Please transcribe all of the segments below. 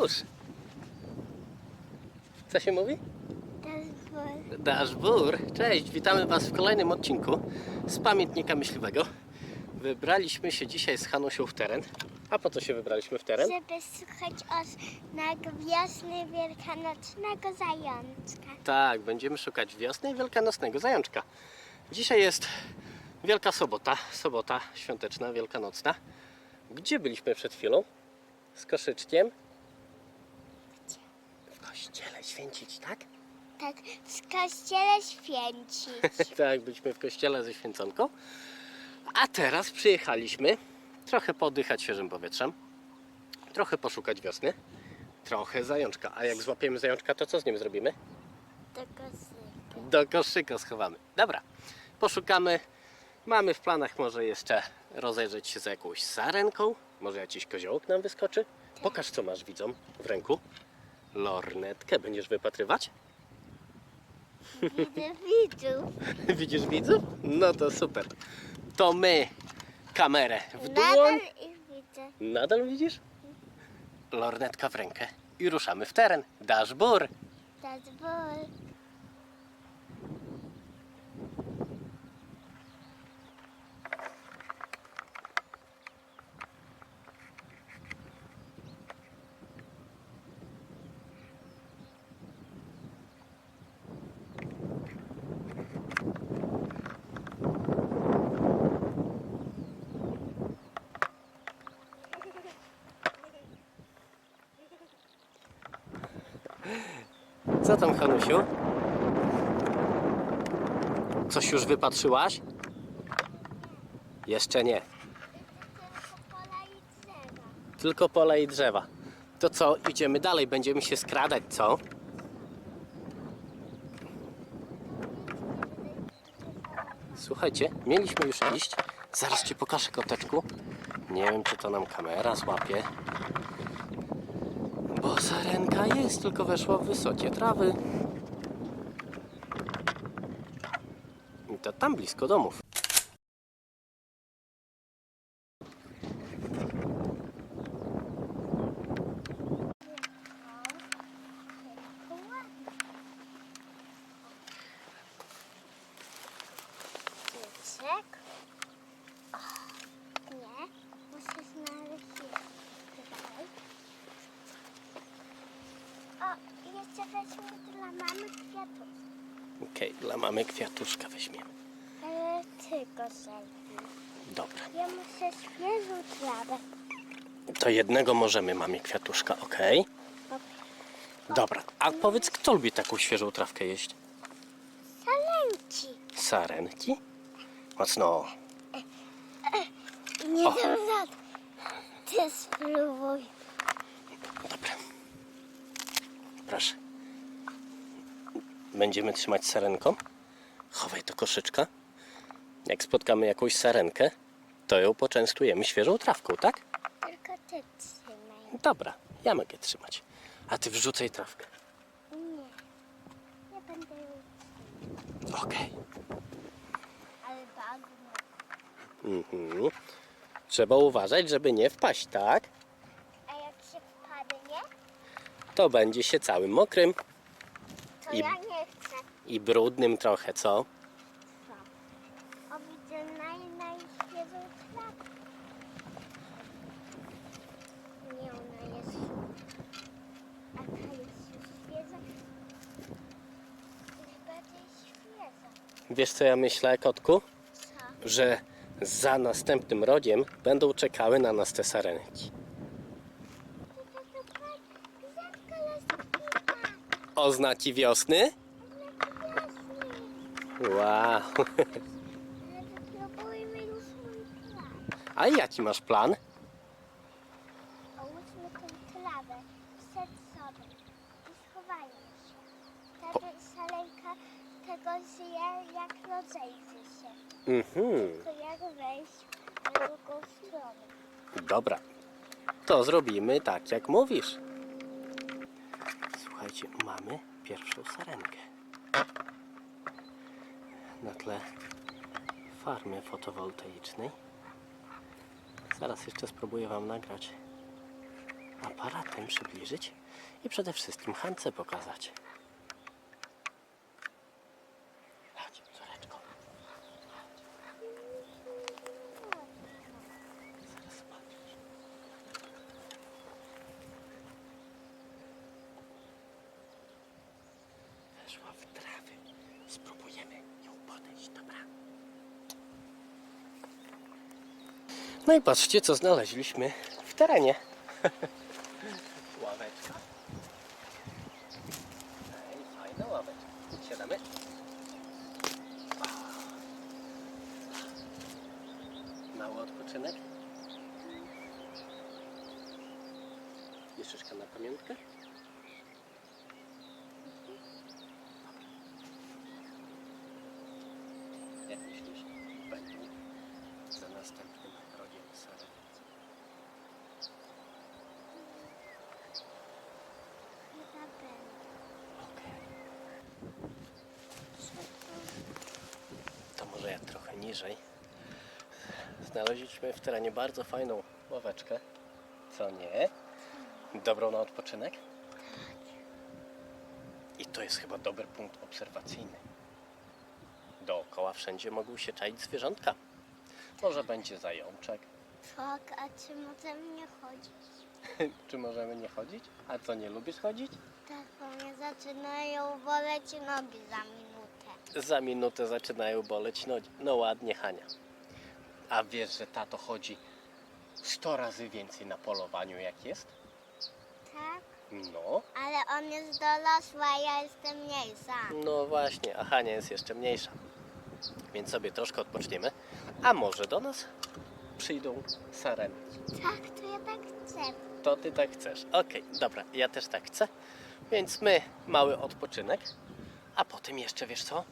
już. Co się mówi? Daszbur. Cześć, witamy Was w kolejnym odcinku z Pamiętnika Myśliwego. Wybraliśmy się dzisiaj z Hanusią w teren. A po co się wybraliśmy w teren? Żeby słuchać o wiosny wielkanocnego zajączka. Tak, będziemy szukać wiosny i wielkanocnego zajączka. Dzisiaj jest Wielka Sobota, sobota świąteczna, wielkanocna. Gdzie byliśmy przed chwilą? Z koszyczkiem? Święcić, tak? Tak, w kościele święcić. tak, byliśmy w kościele ze święconką. A teraz przyjechaliśmy trochę podychać świeżym powietrzem, trochę poszukać wiosny, trochę zajączka. A jak złapiemy zajączka, to co z nim zrobimy? Do kozyka. Do koszyka schowamy. Dobra, poszukamy. Mamy w planach może jeszcze rozejrzeć się za jakąś sarenką. Może jakiś koziołek nam wyskoczy. Pokaż co masz widzom w ręku. Lornetkę będziesz wypatrywać? Widzę widzów. Widzisz widzów? No to super. To my kamerę w Nadal dłoń. ich widzę. Nadal widzisz? Lornetka w rękę i ruszamy w teren. Dasz bur. Co tam, Hanusiu? Coś już wypatrzyłaś? Jeszcze nie. Tylko pola i drzewa. To co, idziemy dalej, będziemy się skradać, co? Słuchajcie, mieliśmy już iść. Zaraz ci pokażę koteczku. Nie wiem, czy to nam kamera złapie. Sarenka jest, tylko weszła w wysokie trawy. I to tam blisko domów. Piesek. O, nie, muszę znaleźć jeszcze tutaj. O, i jeszcze weźmy dla mamy kwiatów. Okej, dla mamy kwiatuszka weźmiemy. Ale tylko selfie. Dobra. Ja muszę świeżą trawę. To jednego możemy, mamie kwiatuszka, ok? Dobra, a powiedz, kto lubi taką świeżą trawkę jeść? Salenci. Sarenki? Mocno. Nie dam rady. Ty spróbuj. Dobra. Proszę. Będziemy trzymać sarenką. Chowaj do koszyczka. Jak spotkamy jakąś sarenkę, to ją poczęstujemy świeżą trawką, tak? Tylko ty trzymaj. Dobra, ja mogę trzymać. A ty wrzucaj trawkę. Nie. Ja będę Okej. Ale bagno. Mhm. Trzeba uważać, żeby nie wpaść, tak? A jak się wpadnie, To będzie się całym mokrym to I- ja nie chcę. i brudnym trochę, co? O, widzę naj, najświeżą trawę. Nie, ona jest... A ta jest już świeża. Bardziej świeża. Wiesz co ja myślę, kotku? Co? Że za następnym rodziem będą czekały na nas te sarenki. Oznaki wiosny? Jasny. Wow. A jaki masz plan? Połóżmy tę trawę przed sobą i schowajmy się. Wtedy salenka tego zje, jak rozejrzy się. Mhm. To jak wejść na drugą stronę. Dobra. To zrobimy tak, jak mówisz. Słuchajcie, mamy pierwszą sarenkę. Na tle farmy fotowoltaicznej. Zaraz jeszcze spróbuję Wam nagrać aparatem przybliżyć i przede wszystkim Hance pokazać. Chodź, córeczko. Chodź. Zaraz zobaczysz. Weszła w trawy. Spróbujemy ją podejść, dobra? No i patrzcie, co znaleźliśmy w terenie. Ławeczka. Fajna ławeczka. Siadamy. Mały odpoczynek. Jeszcze na pamiątkę? Jak myślisz? Będą za następnym rogiem sareny. Chyba będę. Okej. Trochę niżej. Znaleźliśmy w terenie bardzo fajną ławeczkę. Co nie? Dobrą na odpoczynek? I to jest chyba dobry punkt obserwacyjny. Dookoła wszędzie mogą się czaić zwierzątka. Może będzie zajączek. Tak, a czy możemy nie chodzić? Czy możemy nie chodzić? A co, nie lubisz chodzić? Tak, bo mnie zaczynają boleć nogi za minutę. Za minutę zaczynają boleć nogi. No ładnie, Hania. A wiesz, że tato chodzi 100 razy więcej na polowaniu, jak jest? Tak? No, Ale on jest dorosły, a ja jestem mniejsza. no właśnie, a Hania jest jeszcze mniejsza. Więc sobie troszkę odpoczniemy. A może do nas przyjdą sareny. Tak, to ja tak chcę. To ty tak chcesz. Okej, dobra, ja też tak chcę. Więc my mały odpoczynek, a potem jeszcze wiesz co?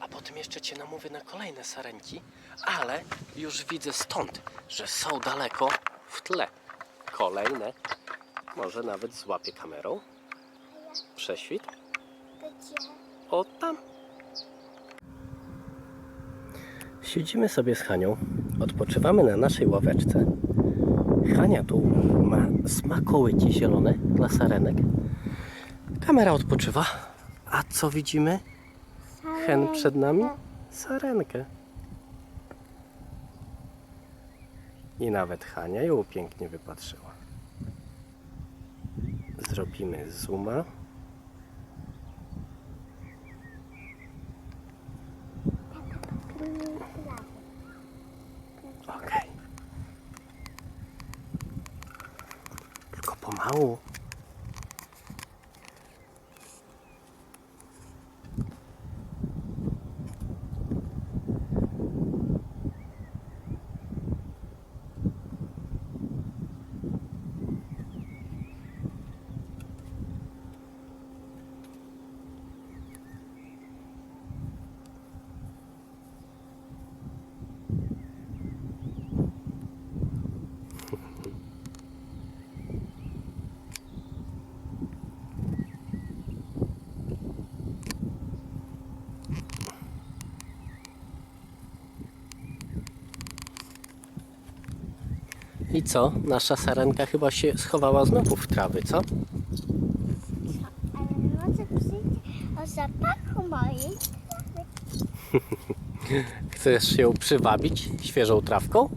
A potem jeszcze cię namówię na kolejne sarenki, ale już widzę stąd, że są daleko w tle. Kolejne. Może nawet złapię kamerą. Prześwit. O tam. Siedzimy sobie z Hanią, odpoczywamy na naszej ławeczce. Hania tu ma smakołyki zielone dla sarenek. Kamera odpoczywa. A co widzimy? Hen przed nami? Sarenkę. I nawet Hania ją pięknie wypatrzyła. Zrobimy zooma. Okej. Tylko pomału. I co? Nasza sarenka chyba się schowała znowu w trawy, co? Ale może przyjdzie o zapachu mojej trawy. Chcesz ją przywabić świeżą trawką?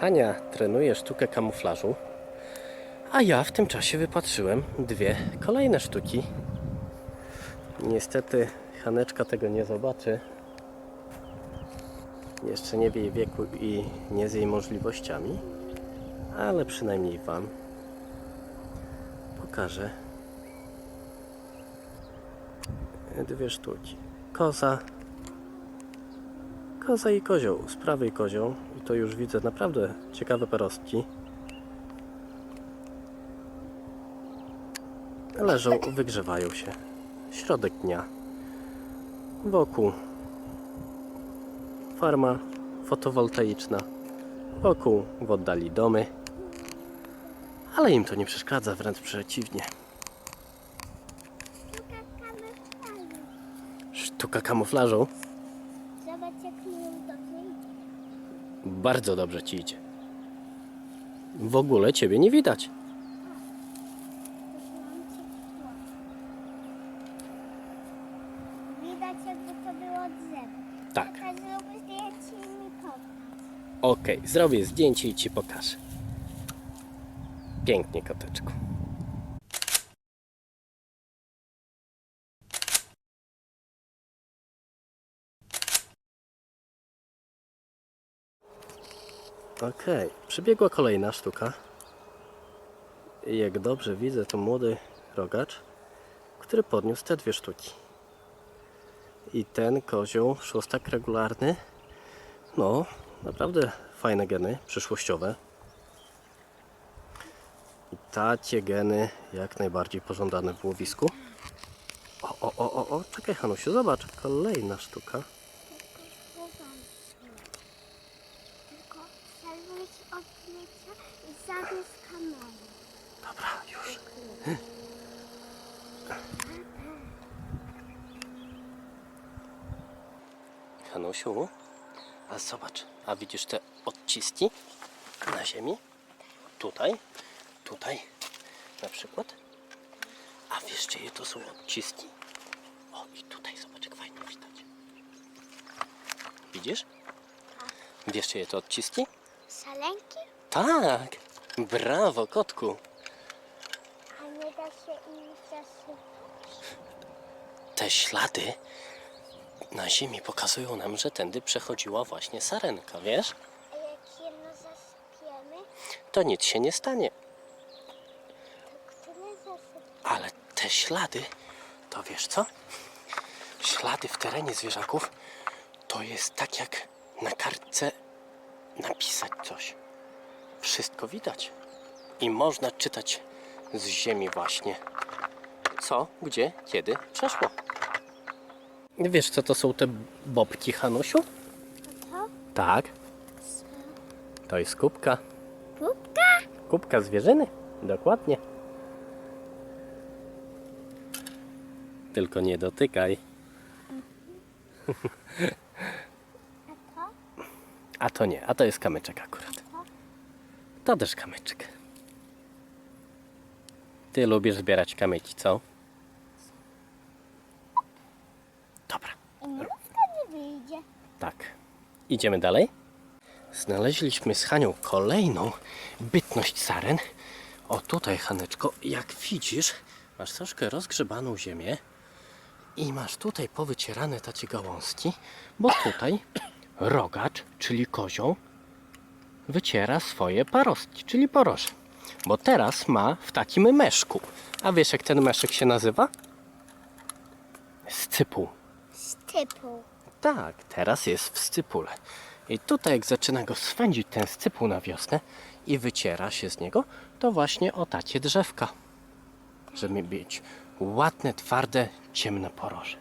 Hania trenuje sztukę kamuflażu, a ja w tym czasie wypatrzyłem dwie kolejne sztuki. Niestety Haneczka tego nie zobaczy. Jeszcze nie w jej wieku i nie z jej możliwościami, ale przynajmniej Wam pokażę dwie sztuki. Koza, koza i kozioł. Z prawej kozioł i to już widzę naprawdę ciekawe perostki. Leżą, wygrzewają się. Środek dnia. Wokół farma fotowoltaiczna. Wokół w oddali domy. Ale im to nie przeszkadza, wręcz przeciwnie. Sztuka kamuflażu. Sztuka kamuflażu Zobacz jak mi ją dobrze idzie. Bardzo dobrze ci idzie. W ogóle ciebie nie widać. Widać jakby to było drzewo. Tak. Zrób zdjęcie i mi. Okej, zrobię zdjęcie i ci pokażę. Pięknie, koteczku. Okej, przebiegła kolejna sztuka. I jak dobrze widzę, to młody rogacz, który podniósł te dwie sztuki. I ten kozioł, szóstak regularny, no, naprawdę fajne geny przyszłościowe. I tacie geny jak najbardziej pożądane w łowisku. O, o, o, o, o, czekaj Hanusiu, zobacz, kolejna sztuka. Tylko zerwać odlecia i zabierz kamerę. Dobra, już. Hanusiu, a zobacz, a widzisz te odciski na ziemi? Tutaj, tutaj na przykład. A wiesz, czyje to są odciski? O, i tutaj zobacz, jak fajnie widać. Widzisz? Wiesz, czyje to odciski? Salenki? Tak! Brawo, kotku! A nie da się ich zasypać. Te ślady na ziemi pokazują nam, że tędy przechodziła właśnie sarenka, wiesz? A jak jedno zasypiemy, To nic się nie stanie. to które zasypiemy? Ale te ślady, to wiesz co? Ślady w terenie zwierzaków to jest tak jak na kartce napisać coś. Wszystko widać. I można czytać z ziemi właśnie. Co, gdzie, kiedy przeszło. Wiesz co to są te bobki, Hanusiu? To? Tak. To jest kubka. Kubka? Kubka zwierzyny. Dokładnie. Tylko nie dotykaj. To? A to nie, a to jest kamyczek akurat. To też kamyczek. Ty lubisz zbierać kamyki, co? Dobra, I mrówka nie wyjdzie. tak. Idziemy dalej. Znaleźliśmy z Hanią kolejną bytność saren. O tutaj, Haneczko, jak widzisz, masz troszkę rozgrzebaną ziemię i masz tutaj powycierane tacie gałązki, bo tutaj rogacz, czyli kozioł, wyciera swoje parostki, czyli poroże. Bo teraz ma w takim meszku. A wiesz jak ten meszek się nazywa? Scypuł. Z typu. Tak, teraz jest w scypule. I tutaj jak zaczyna go swędzić ten scypuł na wiosnę i wyciera się z niego, to właśnie o tacie drzewka. Żeby mieć ładne, twarde, ciemne poroże.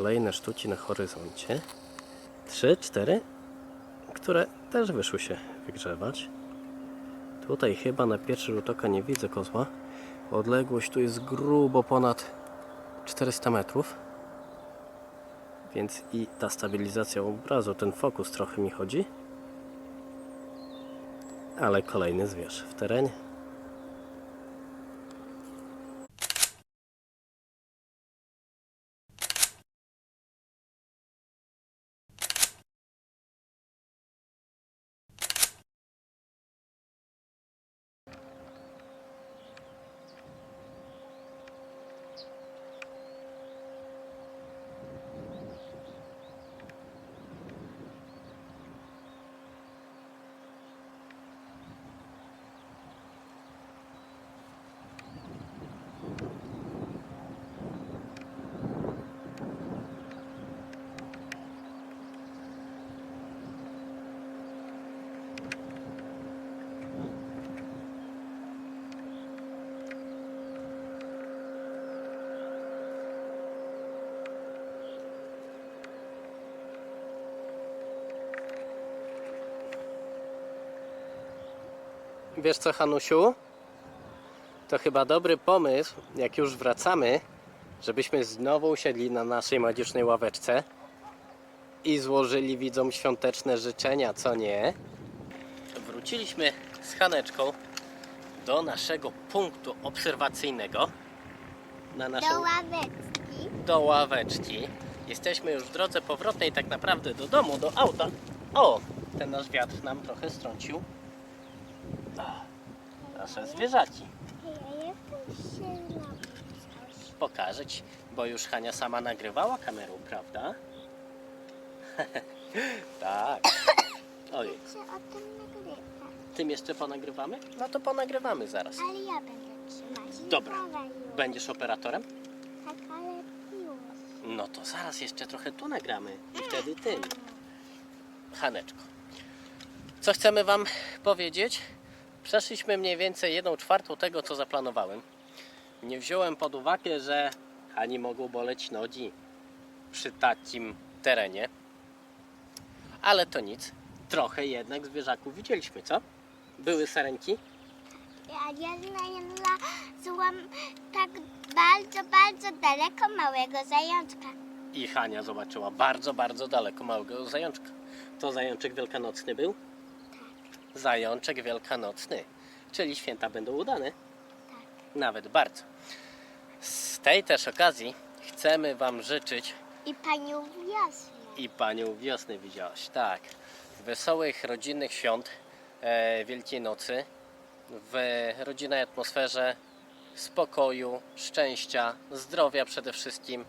Kolejne sztuki na horyzoncie. Trzy, cztery, które też wyszły się wygrzewać. Tutaj chyba na pierwszy rzut oka nie widzę kozła. Odległość tu jest grubo ponad 400 metrów. Więc i ta stabilizacja obrazu, ten fokus trochę mi chodzi. Ale kolejny zwierz w terenie. Wiesz co, Hanusiu? To chyba dobry pomysł, jak już wracamy, żebyśmy znowu usiedli na naszej magicznej ławeczce i złożyli widzom świąteczne życzenia, co nie? Wróciliśmy z Haneczką do naszego punktu obserwacyjnego na naszą Do ławeczki. do ławeczki. Jesteśmy już w drodze powrotnej tak naprawdę do domu, do auta. O, ten nasz wiatr nam trochę strącił. Nasze zwierzaki. Hej, a jak to się robi coś? Pokażę ci, bo już Hania sama nagrywała kamerą, prawda? tak. Ojej, o tym jeszcze ponagrywamy? No to ponagrywamy zaraz. Ale ja będę trzymać. Dobra. Dawaj już. Będziesz operatorem? Tak, ale już. No to zaraz jeszcze trochę tu nagramy i wtedy tym. Haneczko. Co chcemy Wam powiedzieć? Przeszliśmy mniej więcej jedną czwartą tego, co zaplanowałem. Nie wziąłem pod uwagę, że Hani mogą boleć nogi przy takim terenie. Ale to nic. Trochę jednak zwierzaków widzieliśmy, co? Były sarenki, Ja jedna złam tak bardzo, bardzo daleko małego zajączka. i Hania zobaczyła bardzo, bardzo daleko małego zajączka. To zajączek wielkanocny był? Zajączek wielkanocny, czyli święta będą udane. Nawet bardzo. Z tej też okazji chcemy Wam życzyć I panią wiosnę. i Panią Wiosny widziałaś, tak. Wesołych, rodzinnych świąt e, Wielkiej Nocy w rodzinnej atmosferze spokoju, szczęścia, zdrowia przede wszystkim,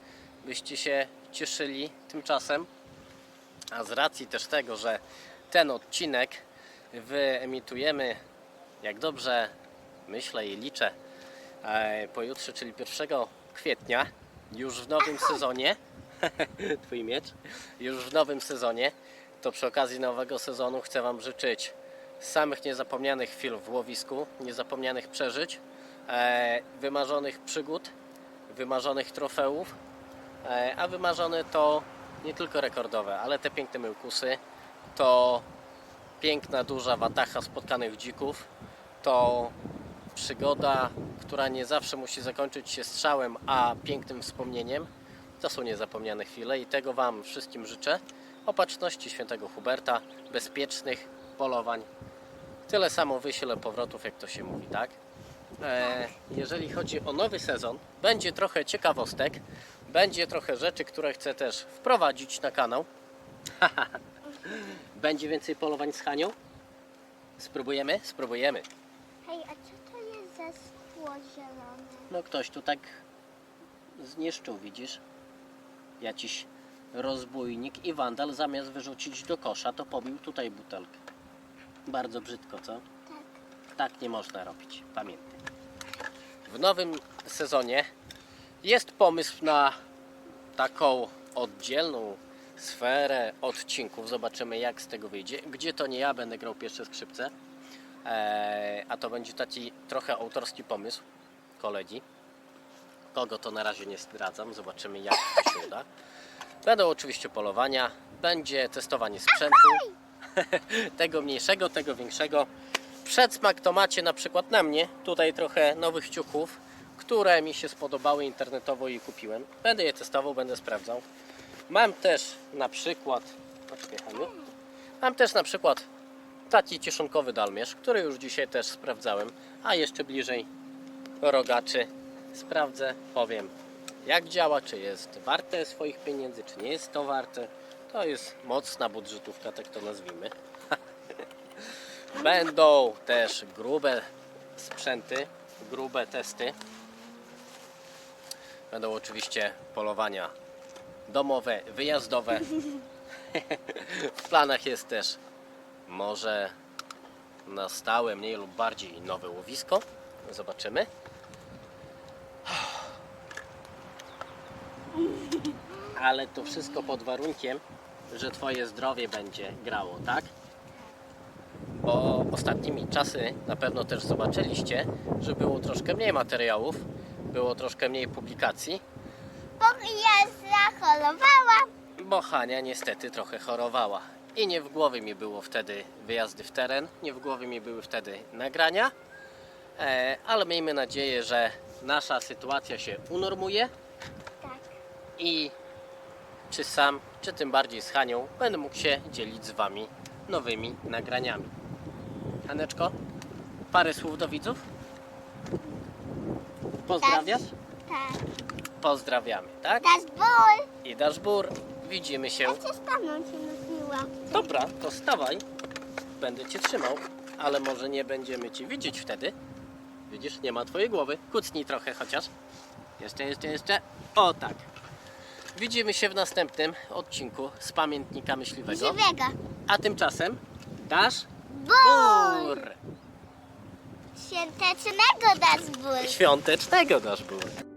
byście się cieszyli tymczasem. A z racji też tego, że ten odcinek wyemitujemy, jak dobrze myślę i liczę, e, pojutrze, czyli 1 kwietnia, już w nowym sezonie, Twój miecz, już w nowym sezonie, to przy okazji nowego sezonu chcę Wam życzyć samych niezapomnianych chwil w łowisku, niezapomnianych przeżyć, e, wymarzonych przygód, wymarzonych trofeów, e, a wymarzone to nie tylko rekordowe, ale te piękne myłkusy, to piękna, duża watacha spotkanych dzików, to przygoda, która nie zawsze musi zakończyć się strzałem, a pięknym wspomnieniem. To są niezapomniane chwile i tego Wam wszystkim życzę. Opatrzności świętego Huberta, bezpiecznych polowań. Tyle samo wysiele powrotów, jak to się mówi, tak? E, jeżeli chodzi o nowy sezon, będzie trochę ciekawostek, będzie trochę rzeczy, które chcę też wprowadzić na kanał. będzie więcej polowań z Hanią? Spróbujemy? Spróbujemy. Hej, a co to jest za szkło zielone? No ktoś tu tak zniszczył, widzisz? Jakiś rozbójnik i wandal zamiast wyrzucić do kosza, to pobił tutaj butelkę. Bardzo brzydko, co? Tak. Tak nie można robić, pamiętaj. W nowym sezonie jest pomysł na taką oddzielną sferę odcinków. Zobaczymy jak z tego wyjdzie. Gdzie to nie ja będę grał pierwsze skrzypce, eee, a to będzie taki trochę autorski pomysł kolegi. Kogo to na razie nie zdradzam, zobaczymy jak to się uda. Będą oczywiście polowania, będzie testowanie sprzętu, tego mniejszego, tego większego. Przedsmak to macie na przykład na mnie, tutaj trochę nowych ciuchów, które mi się spodobały internetowo i kupiłem. Będę je testował, będę sprawdzał. Mam też na przykład, mam też na przykład taki cieszonkowy dalmierz, który już dzisiaj też sprawdzałem, a jeszcze bliżej rogaczy sprawdzę, powiem jak działa, czy jest warte swoich pieniędzy, czy nie jest to warte. To jest mocna budżetówka, tak to nazwijmy. Będą też grube sprzęty, grube testy. Będą oczywiście polowania domowe, wyjazdowe. w planach jest też może na stałe, mniej lub bardziej nowe łowisko. Zobaczymy. Ale to wszystko pod warunkiem, że Twoje zdrowie będzie grało, tak? Bo ostatnimi czasy na pewno też zobaczyliście, że było troszkę mniej materiałów, było troszkę mniej publikacji, Bo ja zachorowałam. bo Hania niestety trochę chorowała. I nie w głowie mi było wtedy wyjazdy w teren, nie w głowie mi były wtedy nagrania, e, ale miejmy nadzieję, że nasza sytuacja się unormuje Tak. i czy sam, czy tym bardziej z Hanią będę mógł się dzielić z Wami nowymi nagraniami. Haneczko, parę słów do widzów? Pozdrawiasz? Tak. Pozdrawiamy, tak? Dasz ból. I dasz bór. Widzimy się. Ja się stanąć się nudziła. Dobra, to stawaj. Będę Cię trzymał, ale może nie będziemy Cię widzieć wtedy. Widzisz, nie ma Twojej głowy. Kucnij trochę chociaż. Jeszcze, jeszcze, jeszcze. O tak. Widzimy się w następnym odcinku z pamiętnika myśliwego. Żywego. A tymczasem dasz Ból. bór. Świątecznego dasz ból. Świątecznego dasz bór.